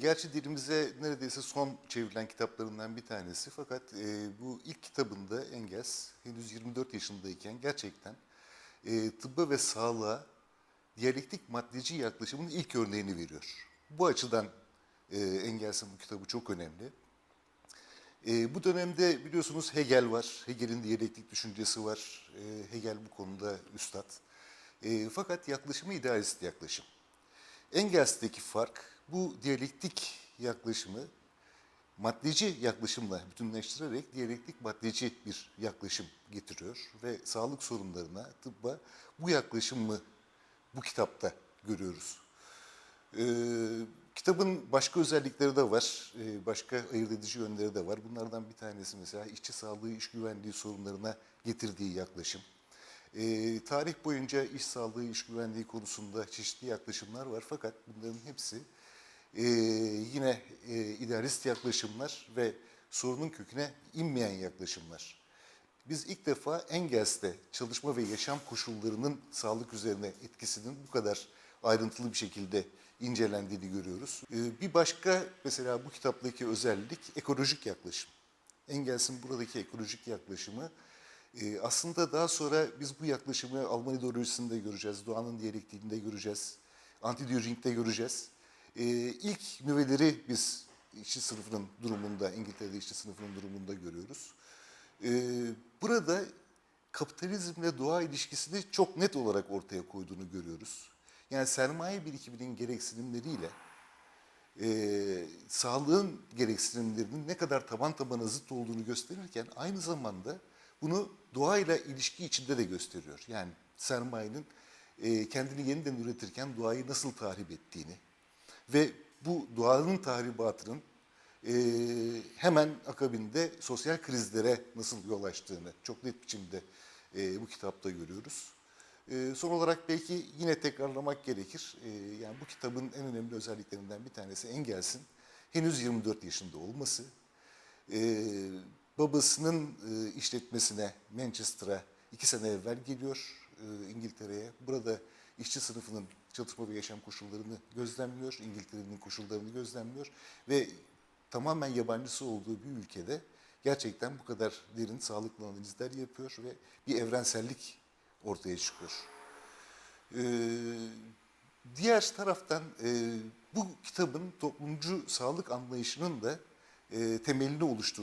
Gerçi dilimize neredeyse son çevrilen kitaplarından bir tanesi. Fakat e, bu ilk kitabında Engels henüz 24 yaşındayken gerçekten e, tıbba ve sağlığa diyalektik maddeci yaklaşımın ilk örneğini veriyor. Bu açıdan e, Engels'in bu kitabı çok önemli. E, bu dönemde biliyorsunuz Hegel var. Hegel'in diyalektik düşüncesi var. E, Hegel bu konuda üstad. E, fakat yaklaşımı idealist yaklaşım. Engels'teki fark bu diyalektik yaklaşımı maddeci yaklaşımla bütünleştirerek diyalektik maddeci bir yaklaşım getiriyor ve sağlık sorunlarına, tıbba bu yaklaşımı bu kitapta görüyoruz. Ee, kitabın başka özellikleri de var, ee, başka ayırt edici yönleri de var. Bunlardan bir tanesi mesela işçi sağlığı, iş güvenliği sorunlarına getirdiği yaklaşım. Ee, tarih boyunca iş sağlığı, iş güvenliği konusunda çeşitli yaklaşımlar var fakat bunların hepsi e, yine e, idealist yaklaşımlar ve sorunun köküne inmeyen yaklaşımlar. Biz ilk defa Engels'te çalışma ve yaşam koşullarının sağlık üzerine etkisinin bu kadar ayrıntılı bir şekilde incelendiğini görüyoruz. Ee, Bir başka mesela bu kitaptaki özellik ekolojik yaklaşım. Engels'in buradaki ekolojik yaklaşımı e, aslında daha sonra biz bu yaklaşımı Alman ideolojisinde göreceğiz, doğanın diyalektiğinde göreceğiz, antidiyojing'de göreceğiz. E, İlk nüveleri biz işçi sınıfının durumunda, İngiltere'de işçi sınıfının durumunda görüyoruz. Ee, burada kapitalizmle doğa ilişkisini çok net olarak ortaya koyduğunu görüyoruz. Yani sermaye birikiminin gereksinimleriyle e, sağlığın gereksinimlerinin ne kadar taban tabana zıt olduğunu gösterirken aynı zamanda bunu doğayla ilişki içinde de gösteriyor. Yani sermayenin e, kendini yeniden üretirken doğayı nasıl tahrip ettiğini ve bu doğanın tahribatının e, hemen akabinde sosyal krizlere nasıl yol açtığını çok net biçimde e, bu kitapta görüyoruz. Son olarak belki yine tekrarlamak gerekir. Yani bu kitabın en önemli özelliklerinden bir tanesi Engels'in henüz 24 yaşında olması. Babasının e, işletmesine Manchester'a iki sene evvel geliyor e, İngiltere'ye. Burada işçi sınıfının çalışma ve yaşam koşullarını gözlemliyor, İngiltere'nin koşullarını gözlemliyor ve tamamen yabancısı olduğu bir ülkede gerçekten bu kadar derin sağlıklı analizler yapıyor ve bir evrensellik ortaya çıkıyor. Ee, diğer taraftan e, bu kitabın toplumcu sağlık anlayışının da e, temelini oluşturduğu